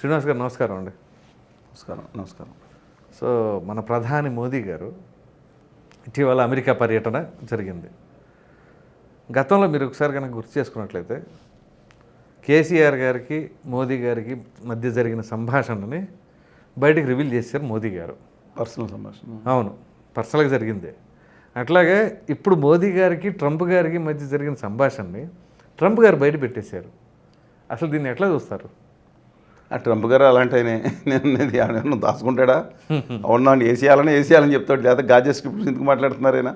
శ్రీనివాస్ గారు నమస్కారం అండి. నమస్కారం నమస్కారం. సో మన ప్రధాని మోదీ గారు ఇటీవల అమెరికా పర్యటన జరిగింది. గతంలో మీరు ఒకసారి కనుక గుర్తు చేసుకున్నట్లయితే కేసీఆర్ గారికి మోదీ గారికి మధ్య జరిగిన సంభాషణని బయటికి రివీల్ చేశారు మోదీ గారు. పర్సనల్ సంభాషణ. అవును పర్సనల్గా జరిగింది. అట్లాగే ఇప్పుడు మోదీ గారికి ట్రంప్ గారికి మధ్య జరిగిన సంభాషణని ట్రంప్ గారు బయట పెట్టేశారు. అసలు దీన్ని ఎట్లా చూస్తారు? ఆ ట్రంప్ గారు అలాంటి ఆయన నేను దాచుకుంటాడా అవునా వేసేయాలని వేసేయాలని చెప్తాడు లేదా గాజే స్క్రిప్ట్ ఎందుకు మాట్లాడుతున్నారు ఆయన.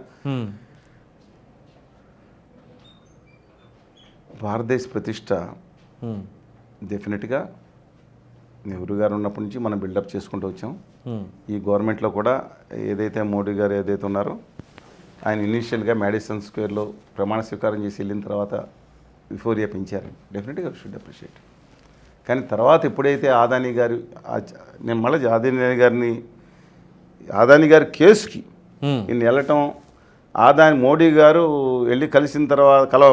భారతదేశ ప్రతిష్ట. డెఫినెట్గా నెహ్రూ గారు ఉన్నప్పటి నుంచి మనం బిల్డప్ చేసుకుంటూ వచ్చాం. ఈ గవర్నమెంట్లో కూడా ఏదైతే మోడీ గారు ఏదైతే ఉన్నారో ఆయన ఇనీషియల్గా మేడిసన్ స్క్వేర్లో ప్రమాణ స్వీకారం చేసి వెళ్ళిన తర్వాత విఫోరియా పెంచారు డెఫినెట్గా షుడ్ అప్రిషియేట్ కానీ తర్వాత ఎప్పుడైతే ఆదాని గారు నేను మళ్ళీ ఆదాని గారిని ఆదాని గారి కేసుకి. ఈయన వెళ్ళటం ఆదాని మోడీ గారు వెళ్ళి కలిసిన తర్వాత కల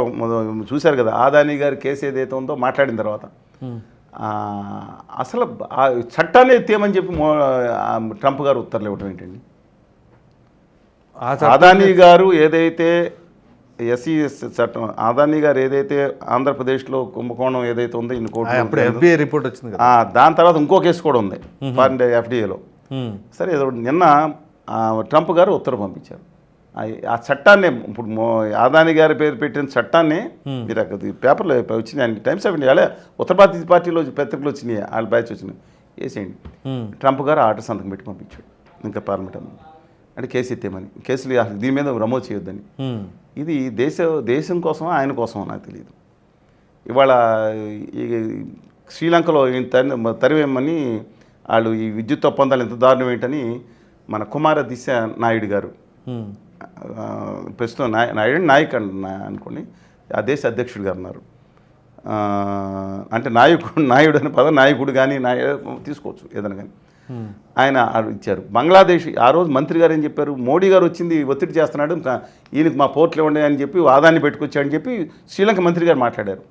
చూశారు కదా ఆదాని గారి కేసు ఏదైతే ఉందో మాట్లాడిన తర్వాత. అసలు ఆ చట్టాన్ని ఎత్తేయమని చెప్పి ట్రంప్ గారు ఉత్తర్వులు ఇవ్వటం ఏంటండి? ఆ చట్టం- అదానీ గారు ఏదైతే ఎస్ఈఎస్ చట్టం అదానీ గారు ఏదైతే ఆంధ్రప్రదేశ్లో కుంభకోణం ఏదైతే ఉందో ఎఫ్బిఐ రిపోర్ట్ వచ్చింది దాని తర్వాత ఇంకో కేసు కూడా ఉంది ఫారెన్ ఎఫ్డీఏలో. సరే నిన్న ట్రంప్ గారు ఉత్తర్వు పంపించారు. ఆ- చట్టాన్ని ఇప్పుడు ఆదాని గారి పేరు పెట్టిన చట్టాన్ని మీరు అక్కడ పేపర్లో వచ్చినాయి అన్ని టైమ్స్ ఆఫ్ ఇండియా. ఉత్తర భారతీయ పార్టీలో పత్రికలు వచ్చినాయి వాళ్ళ బ్యాచ్ వచ్చినాయి. వేసేయండి. ట్రంప్ గారు ఆర్డర్ సంతకం పెట్టి పంపించాడు. ఇంకా పార్లమెంట్ అంటే కేసు ఎత్తేమని కేసులు అసలు దీని మీద నమోదు చేయొద్దని. ఇది దేశ దేశం కోసం ఆయన కోసం నాకు తెలియదు ఇవాళ శ్రీలంకలో తరివేమని వాళ్ళు ఈ విద్యుత్ ఒప్పందాలు ఎంత దారుణం ఏంటని మన కుమార దిశ నాయుడు గారు. ప్రస్తుతం నాయ నాయుడు నాయక్ అనుకోండి ఆ దేశ అధ్యక్షుడు గారు ఉన్నారు. అంటే నాయకుడు నాయుడు అనే పదం నాయకుడు కానీ నాయ తీసుకోవచ్చు ఏదైనా కానీ. ఆయన ఇచ్చారు. బంగ్లాదేశ్ ఆ రోజు మంత్రి గారు ఏం చెప్పారు? మోడీ గారు వచ్చింది ఒత్తిడి చేస్తున్నాడు ఈయనకి మా పోర్ట్లు ఇవ్వండి అని చెప్పి వాదాన్ని పెట్టుకొచ్చాడని చెప్పి శ్రీలంక మంత్రి గారు మాట్లాడారు.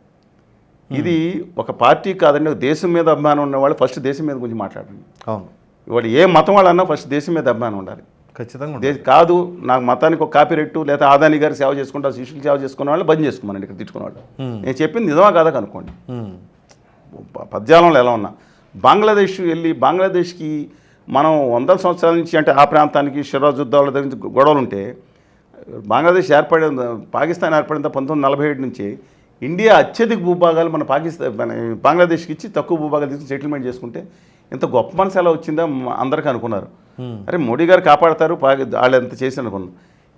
ఇది ఒక పార్టీ కాదండి దేశం మీద అభిమానం ఉన్నవాళ్ళు ఫస్ట్ దేశం మీద గురించి మాట్లాడండి. అవును. ఇవాళ ఏ మతం వాళ్ళన్నా ఫస్ట్ దేశం మీద అభిమానం ఉండాలి. ఖచ్చితంగా కాదు నాకు మతానికి ఒక కాపీ రెట్టు లేదా ఆదాని గారి సేవ చేసుకుంటా శిష్యులు సేవ చేసుకునే వాళ్ళు బంద్ చేసుకోమనండి ఇక్కడ తిట్టుకునే వాళ్ళు. హ్మ్. నేను చెప్పింది నిజమా కాదా కనుక్కోండి. పద్యాలంలో ఎలా ఉన్నా. బంగ్లాదేశ్ వెళ్ళి బంగ్లాదేశ్కి మనం వందల సంవత్సరాల నుంచి అంటే ఆ ప్రాంతానికి షిరాజుద్దాల దగ్గర నుంచి గొడవలు ఉంటే బంగ్లాదేశ్ ఏర్పడిన పాకిస్తాన్ ఏర్పడిన పంతొమ్మిది నలభై ఏడు నుంచి ఇండియా అత్యధిక భూభాగాలు మన పాకిస్తాన్ మన బంగ్లాదేశ్కి ఇచ్చి తక్కువ భూభాగాలు తీసుకుని సెటిల్మెంట్ చేసుకుంటే ఇంత గొప్ప మనసు ఎలా వచ్చిందో అందరికీ అనుకున్నారు. అరే మోడీ గారు కాపాడతారు వాళ్ళు ఎంత చేసి అనుకున్నాం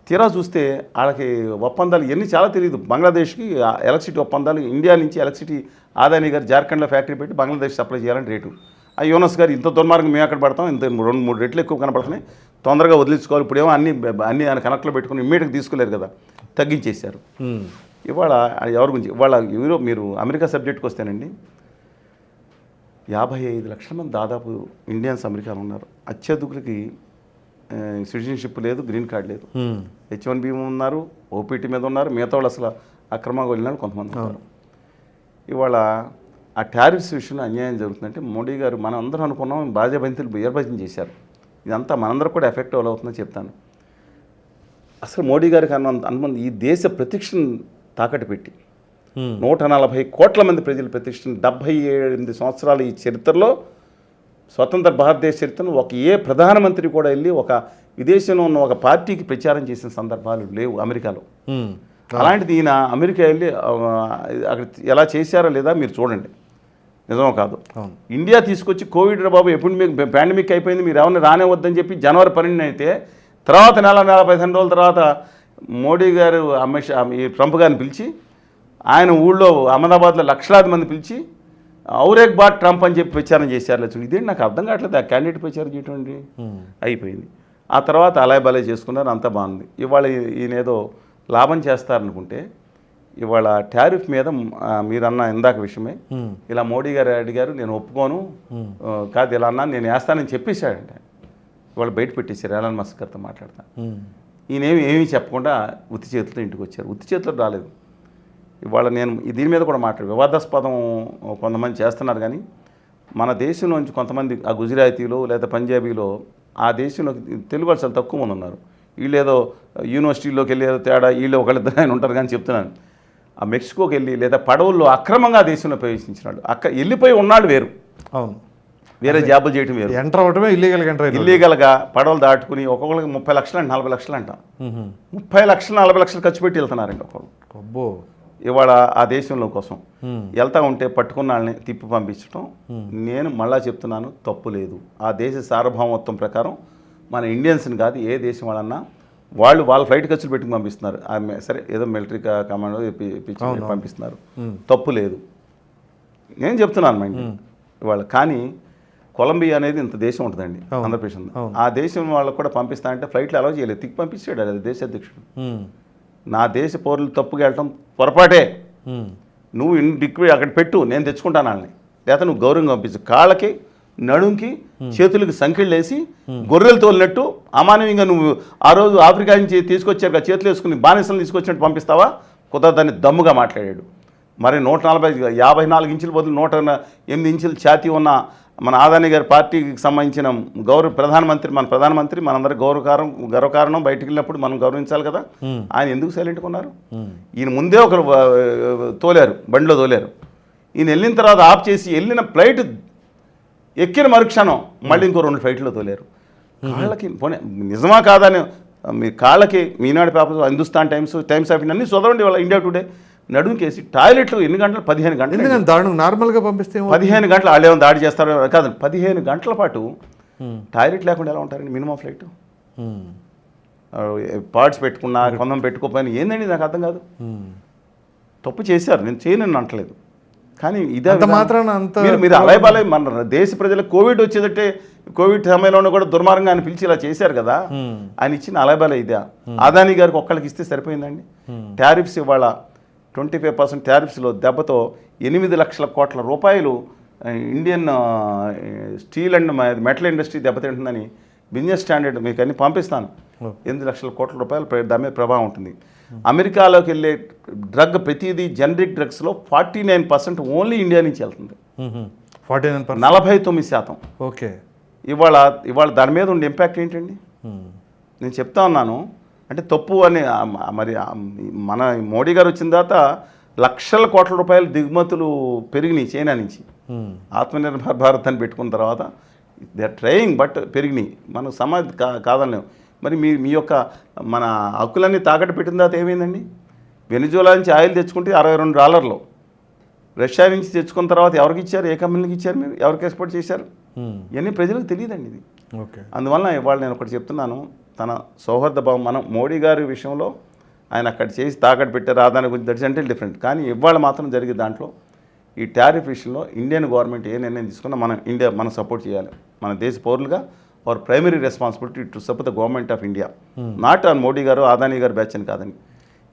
తీరా చూస్తే వాళ్ళకి ఒప్పందాలు ఎన్ని చాలా తెలియదు బంగ్లాదేశ్కి ఎలక్ట్రిసిటీ ఒప్పందాలు ఇండియా నుంచి ఎలక్ట్రిసిటీ ఆదాని గారు జార్ఖండ్లో ఫ్యాక్టరీ పెట్టి బంగ్లాదేశ్ సప్లై చేయాలని రేటు. ఆ యోనస్ గారు ఇంత దుర్మార్గం మేము అక్కడ పడతాం? ఇంత రెండు మూడు రెట్లు ఎక్కువ కనపడుతున్నాయి. తొందరగా వదిలించుకోవాలి. ఇప్పుడేమో అన్ని అన్ని ఆయన కనెక్ట్లో పెట్టుకుని ఇమ్మీడియట్గా తీసుకోలేరు కదా. తగ్గించేశారు. ఇవాళ ఎవరి గురించి? ఇవాళ యూరో మీరు అమెరికా సబ్జెక్ట్కి వస్తేనండి యాభై ఐదు లక్షల మంది దాదాపు ఇండియన్స్ అమెరికాలో ఉన్నారు. అత్యధికులకి సిటిజన్షిప్ లేదు గ్రీన్ కార్డ్ లేదు. హెచ్ వన్ బి ఉన్నారు ఓపీటీ మీద ఉన్నారు మిగతా వాళ్ళు అసలు అక్రమంగా వెళ్ళినారు కొంతమంది ఉన్నారు ఇవాళ ఆ టారిఫ్స్ విషయంలో అన్యాయం జరుగుతుందంటే మోడీ గారు మనం అందరం అనుకున్నాం బాధ్యబంతులు బీర్భజన చేశారు. ఇదంతా మనందరూ కూడా ఎఫెక్ట్ అవుతుందని చెప్తాను. అసలు మోడీ గారికి అన్న అనుమంది ఈ దేశ ప్రతిష్టను తాకట్టు పెట్టి. నూట నలభై కోట్ల మంది ప్రజల ప్రతిష్టను డెబ్భై ఎనిమిది సంవత్సరాల ఈ చరిత్రలో స్వతంత్ర భారతదేశ చరిత్రను ఒక ఏ ప్రధానమంత్రి కూడా వెళ్ళి ఒక విదేశంలో ఉన్న ఒక పార్టీకి ప్రచారం చేసిన సందర్భాలు లేవు అమెరికాలో. అలాంటిది ఈయన అమెరికా వెళ్ళి అక్కడ ఎలా చేశారో లేదా మీరు చూడండి. నిజమో కాదు. ఇండియా తీసుకొచ్చి కోవిడ్ బాబు ఎప్పుడు మీకు పాండమిక్ అయిపోయింది మీరు ఎవరిని రానివద్దని చెప్పి జనవరి పన్నెండు అయితే తర్వాత నెల నెల పదిహేను రోజుల తర్వాత మోడీ గారు అమిత్ షా ఈ ట్రంప్ గారిని పిలిచి ఆయన ఊళ్ళో అహ్మదాబాద్లో లక్షలాది మంది పిలిచి ఔరేక్ బాట్ ట్రంప్ అని చెప్పి ప్రచారం చేశారు లేదు ఇదేంటి నాకు అర్థం కావట్లేదు ఆ క్యాండిడేట్ ప్రచారం చేయటం అండి హ్మ్. అయిపోయింది. ఆ తర్వాత అలాయ్ బలే చేసుకున్నారు అంతా బాగుంది. ఇవాళ ఈ- ఈయన ఏదో లాభం చేస్తారనుకుంటే ఇవాళ టారిఫ్ మీద మీరన్న ఇందాక విషయమే. ఇలా మోడీ గారు అడిగారు నేను ఒప్పుకోను కాదు ఇలా అన్నా నేను వేస్తానని చెప్పేశాడంట. ఇవాళ బయట పెట్టేశారు ఎలాన్ మస్క్ గారితో మాట్లాడతా హ్మ్. ఈయనేమి ఏమీ చెప్పకుండా ఉత్తి చేతులతో ఇంటికి వచ్చారు. ఉత్తి చేతులు రాలేదు. ఇవాళ నేను ఈ దీని మీద కూడా మాట్లాడు వివాదాస్పదం కొంతమంది చేస్తున్నారు కానీ మన దేశంలోంచి కొంతమంది ఆ గుజరాతీలో లేదా పంజాబీలో ఆ దేశంలో తెలుగు వాళ్ళు చాలా తక్కువ మంది ఉన్నారు. వీళ్ళు ఏదో యూనివర్సిటీలోకి వెళ్ళి ఏదో తేడా వీళ్ళు ఒకళ్ళిద్దరు ఆయన ఉంటారు కానీ చెప్తున్నాను. ఆ మెక్సికోకి వెళ్ళి లేదా పడవల్లో అక్రమంగా ఆ దేశంలో ప్రవేశించినాడు. అక్క వెళ్ళిపోయి ఉన్నాడు వేరు. అవును. వేరే జాబులు చేయటం వేరు. ఎంటర్ అవటమే ఇల్లీగల్గా ఎంటర్ ఇల్లీగల్గా పడవలు దాటుకుని ఒక్కొక్కరికి ముప్పై లక్షలు అంటే నలభై లక్షలు అంట. ముప్పై లక్షలు నలభై లక్షలు ఖర్చు పెట్టి వెళ్తున్నారండి అబ్బో. ఇవాళ ఆ దేశంలో కోసం. వెళ్తా ఉంటే పట్టుకున్న వాళ్ళని తిప్పి పంపించడం నేను మళ్ళా చెప్తున్నాను తప్పు లేదు. ఆ దేశ సార్వభౌమత్వం ప్రకారం మన ఇండియన్స్ని కాదు ఏ దేశం వాళ్ళన్నా వాళ్ళు వాళ్ళ ఫ్లైట్ ఖర్చులు పెట్టుకుని పంపిస్తున్నారు. సరే ఏదో మిలిటరీ కమాండో పంపిస్తున్నారు. తప్పు లేదు. నేను చెప్తున్నాను మైండ్ ఇవాళ. కానీ కొలంబియా అనేది ఇంత దేశం ఉంటుందండి ఆంధ్రప్రదేశ్. ఆ దేశం వాళ్ళకు కూడా పంపిస్తా అంటే ఫ్లైట్లు అలౌ చేయలేదు. తిప్పి పంపించాడు అది దేశ అధ్యక్షుడు. నా దేశ పౌరులు తప్పుగా వెళ్ళటం పొరపాటే. నువ్వు డిక్వి అక్కడ పెట్టు నేను తెచ్చుకుంటాను వాళ్ళని. లేకపోతే నువ్వు గౌరవంగా పంపించు. కాళ్ళకి నడుంకి చేతులకి సంఖ్యలు వేసి గొర్రెలు తోలినట్టు అమానవీయంగా నువ్వు ఆ రోజు ఆఫ్రికా నుంచి తీసుకొచ్చారు కదా చేతులు వేసుకుని బానిసలు తీసుకొచ్చినట్టు పంపిస్తావా? కుదరదని దమ్ముగా మాట్లాడాడు. మరి నూట నలభై యాభై నాలుగు ఇంచుల బదులు నూట ఎనిమిది ఇంచుల ఛాతీ ఉన్న మన ఆదాని గారి పార్టీకి సంబంధించిన గౌరవ ప్రధానమంత్రి మన ప్రధానమంత్రి మనందరి గౌరవకారం గర్వకారణం బయటికి వెళ్ళినప్పుడు మనం గౌరవించాలి కదా. ఆయన ఎందుకు సైలెంట్గా ఉన్నారు? ఈయన ముందే ఒకరు తోలారు బండిలో తోలారు. ఈయన వెళ్ళిన తర్వాత ఆఫ్ చేసి వెళ్ళిన ఫ్లైట్ ఎక్కిన మరుక్షణం మళ్ళీ ఇంకో రెండు ఫ్లైట్లో తోలారు. కాళ్ళకి పోనీ నిజమా కాదని మీ కాళ్ళకి మీనాడు papers Hindustan Times Times of India అన్ని చదవండి వాళ్ళ ఇండియా టుడే. నడుముకేసి టాయిలెట్లు ఎన్ని గంటలు? పదిహేను గంటలు దారుణం నార్మల్గా పంపిస్తే పదిహేను గంటలు వాళ్ళు ఏమైనా దాడి చేస్తారో. కాదు పదిహేను గంటల పాటు టాయిలెట్ లేకుండా ఎలా ఉంటారండి? Minimum flight. పార్ట్స్ పెట్టుకున్నా కొందం పెట్టుకోపోయినా ఏందండి నాకు అర్థం కాదు. తప్పు చేశారు. నేను చేయనని అంటలేదు కానీ ఇదే. మాత్రాన అంత మీరు మీరు మన దేశ ప్రజలకు కోవిడ్ వచ్చేదంటే కోవిడ్ సమయంలోనూ కూడా దుర్మార్గంగా ఆయన పిలిచి ఇలా చేశారు కదా. ఆయన ఇచ్చిన అలాబాలే ఇదే. అదానీ గారికి ఒక్కళ్ళకి ఇస్తే సరిపోయిందండి. టారిఫ్స్ ఇవాళ ట్వంటీ ఫైవ్ పర్సెంట్ టారిఫ్స్లో దెబ్బతో ఎనిమిది లక్షల కోట్ల రూపాయలు Indian steel and metal industry దెబ్బతింటుందని business standard మీకు అన్ని పంపిస్తాను. ఎనిమిది లక్షల కోట్ల రూపాయలు దాని మీద ప్రభావం ఉంటుంది. అమెరికాలోకి వెళ్ళే డ్రగ్ ప్రతిదీ generic డ్రగ్స్లో forty nine percent only India నుంచి వెళ్తుంది. Forty nine percent. నలభై తొమ్మిది శాతం. ఓకే. ఇవాళ ఇవాళ దాని మీద ఉండే ఇంపాక్ట్ ఏంటండి. నేను చెప్తా ఉన్నాను అంటే తప్పు అని మరి మన మోడీ గారు వచ్చిన తర్వాత లక్షల కోట్ల రూపాయల దిగుమతులు పెరిగినాయి చైనా నుంచి. ఆత్మనిర్భర్ భారత్ అని పెట్టుకున్న తర్వాత దే ఆర్ ట్రయింగ్ బట్ పెరిగినాయి. మనం సమాజ్ కా కాదనలేము. మరి మీ మీ యొక్క మన హక్కులన్నీ తాకట్టు పెట్టిన తర్వాత ఏమైందండి? వెనిజులా నుంచి ఆయిల్ తెచ్చుకుంటే అరవై రెండు డాలర్లు. రష్యా నుంచి తెచ్చుకున్న తర్వాత ఎవరికి ఇచ్చారు? ఏ కంపెనీకి ఇచ్చారు మీరు? ఎవరికి ఎక్స్పోర్ట్ చేశారు. ఇవన్నీ ప్రజలకు తెలియదండి ఇది. ఓకే. అందువలన ఇవాళ నేను ఒకటి చెప్తున్నాను తన సౌహార్ద భావం మనం మోడీ గారి విషయంలో ఆయన అక్కడ చేసి తాకట్టు పెట్టారు ఆదాని గురించి దట్స్ అంటే డిఫరెంట్. కానీ ఇవాళ మాత్రం జరిగే దాంట్లో ఈ టారిఫ్ విషయంలో ఇండియన్ గవర్నమెంట్ ఏ నిర్ణయం తీసుకున్నా మనం ఇండియా మనం సపోర్ట్ చేయాలి. మన దేశ పౌరులుగా our primary responsibility to support the government of India not on Modi garu Adani garu batch అని కాదని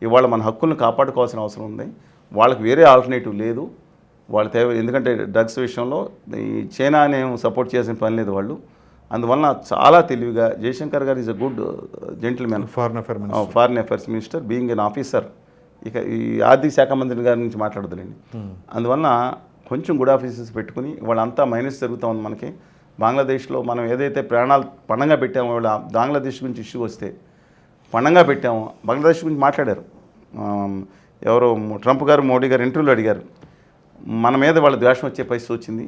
ఇవాళ మన హక్కులను కాపాడుకోవాల్సిన అవసరం ఉంది. వాళ్ళకి వేరే ఆల్టర్నేటివ్ లేదు. వాళ్ళ తేవ ఎందుకంటే డ్రగ్స్ విషయంలో ఈ చైనా నేను సపోర్ట్ చేసిన పని లేదు వాళ్ళు. అందువలన చాలా తెలివిగా జయశంకర్ గారు is a good gentlemen foreign affair foreign affairs minister being an officer ఇక ఈ ఆర్థిక శాఖ మంత్రి గారి నుంచి మాట్లాడదులేండి. అందువలన కొంచెం గుడ్ ఆఫీసెస్ పెట్టుకుని వాళ్ళంతా మైనస్ జరుగుతూ ఉంది మనకి. బంగ్లాదేశ్లో మనం ఏదైతే ప్రాణాలు పణంగా పెట్టామో వాళ్ళ బంగ్లాదేశ్ గురించి ఇష్యూ వస్తే పణంగా పెట్టాము బంగ్లాదేశ్ గురించి మాట్లాడారు. ఎవరో ట్రంప్ గారు మోడీ గారు ఇంటర్వ్యూలో అడిగారు. మన మీద వాళ్ళ ద్వేషం వచ్చే పరిస్థితి వచ్చింది.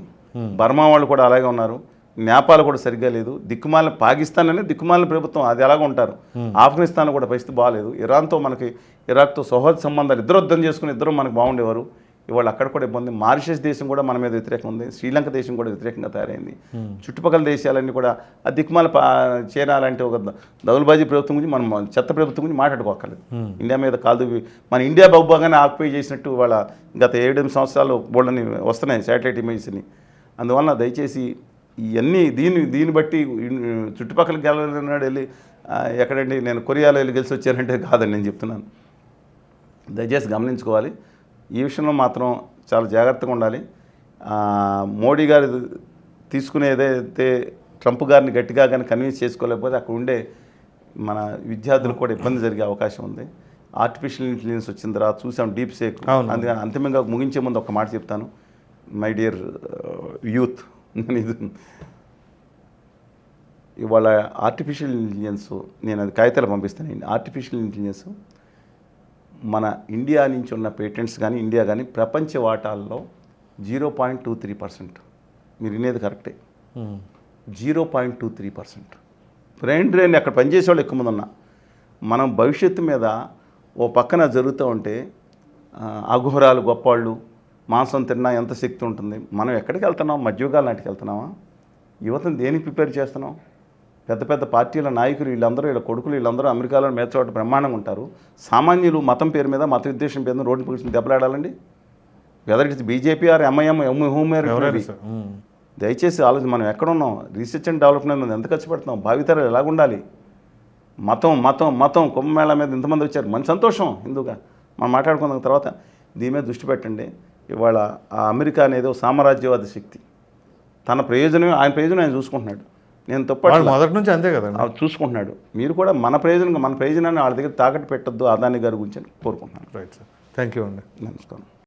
బర్మా వాళ్ళు కూడా అలాగే ఉన్నారు. నేపాల్ కూడా సరిగ్గా లేదు. దిక్కుమాలిన పాకిస్తాన్ అనేది దిక్కుమాలిన ప్రభుత్వం. అది ఎలాగ ఉంటారు. ఆఫ్ఘనిస్తాన్ కూడా పరిస్థితి బాగాలేదు ఇరాన్తో మనకి ఇరాక్తో సౌహృద సంబంధాలు ఇద్దరు యుద్ధం చేసుకుని ఇద్దరు మనకు బాగుండేవారు. ఇవాళ అక్కడ కూడా ఇబ్బంది. మారిషస్ దేశం కూడా మన మీద వ్యతిరేకం ఉంది. శ్రీలంక దేశం కూడా వ్యతిరేకంగా తయారైంది. చుట్టుపక్కల దేశాలన్నీ కూడా ఆ దిక్కుమాల పా- చైనా లాంటి ఒక దౌల్బాజీ ప్రభుత్వం గురించి మనం చెత్త ప్రభుత్వం గురించి మాట్లాడుకోకర్లేదు ఇండియా మీద కాదు మన ఇండియా బహుభాగాన్ని ఆక్యుపై చేసినట్టు వాళ్ళ గత ఏడెనిమిది సంవత్సరాలు బోళ్ళని వస్తున్నాయి శాటిలైట్ ఇమేజ్ని. అందువలన దయచేసి ఇవన్నీ దీన్ని దీన్ని బట్టి చుట్టుపక్కల గెలనాడు వెళ్ళి ఎక్కడండి నేను కొరియాలో వెళ్ళి గెలిచి వచ్చానంటే కాదండి నేను చెప్తున్నాను. దయచేసి గమనించుకోవాలి. ఈ విషయంలో మాత్రం చాలా జాగ్రత్తగా ఉండాలి. మోడీ గారు తీసుకునే ఏదైతే ట్రంప్ గారిని గట్టిగా కానీ కన్విన్స్ చేసుకోలేకపోతే అక్కడ ఉండే మన విద్యార్థులకు కూడా ఇబ్బంది జరిగే అవకాశం ఉంది. ఆర్టిఫిషియల్ ఇంటెలిజెన్స్ వచ్చిన తర్వాత చూసాం డీప్ సేక్. అందుకని అంతిమంగా ముగించే ముందు ఒక మాట చెప్తాను. మై డియర్ యూత్ ఇవాళ ఆర్టిఫిషియల్ ఇంటెలిజెన్స్ నేను అది కాగితాలు పంపిస్తాను. ఆర్టిఫిషియల్ ఇంటెలిజెన్స్ మన ఇండియా నుంచి ఉన్న పేటెంట్స్ కానీ ఇండియా కానీ ప్రపంచ వాటాల్లో zero point two three percent. మీరు వినేది కరెక్టే. Zero point two three percent. Brain drain అక్కడ పనిచేసే వాళ్ళు ఎక్కువ మంది ఉన్నా. మనం భవిష్యత్తు మీద ఓ పక్కన జరుగుతూ ఉంటే అఘోరాలు గొప్పవాళ్ళు మాంసం తిన్నా ఎంత శక్తి ఉంటుంది? మనం ఎక్కడికి వెళ్తున్నాం? మధ్యయుగాల నాటికి వెళ్తున్నామా? యువతను దేనికి ప్రిపేర్ చేస్తున్నాం? పెద్ద పెద్ద పార్టీల నాయకులు వీళ్ళందరూ వీళ్ళ కొడుకులు వీళ్ళందరూ అమెరికాలో మేచోట బ్రహ్మాండంగా ఉంటారు. సామాన్యులు మతం పేరు మీద మత ఉద్దేశం పేరు రోడ్డు కూర్చొని దెబ్బలాడాలండి whether it's BJP or MIM whom ఎవరైనా సార్ ఉమ్. దయచేసి ఆలోచన మనం ఎక్కడున్నాం రీసెర్చ్ అండ్ డెవలప్మెంట్ మీద ఎంత ఖర్చు పెడుతున్నాం? భావితరాలు ఎలాగుండాలి మతం మతం మతం కుంభమేళ మీద ఇంతమంది వచ్చారు. మంచి సంతోషం హిందూగా మనం మాట్లాడుకున్న తర్వాత. దీని మీద దృష్టి పెట్టండి. ఇవాళ ఆ అమెరికా అనేది ఒక సామ్రాజ్యవాద శక్తి. తన ప్రయోజనం ఆయన ప్రయోజనం ఆయన చూసుకుంటున్నాడు. నేను తప్పట్లా. మొదటి నుంచి అంతే కదండి. ఆ చూసుకుంటున్నాడు. మీరు కూడా మన ప్రయోజనం మన ప్రయోజనాన్ని వాళ్ళ దగ్గర తాకట్టు పెట్టొద్దు అదాని గారి గురించి అని కోరుకుంటున్నాను. రైట్ సార్ థ్యాంక్ యూ అండి. నమస్కారం.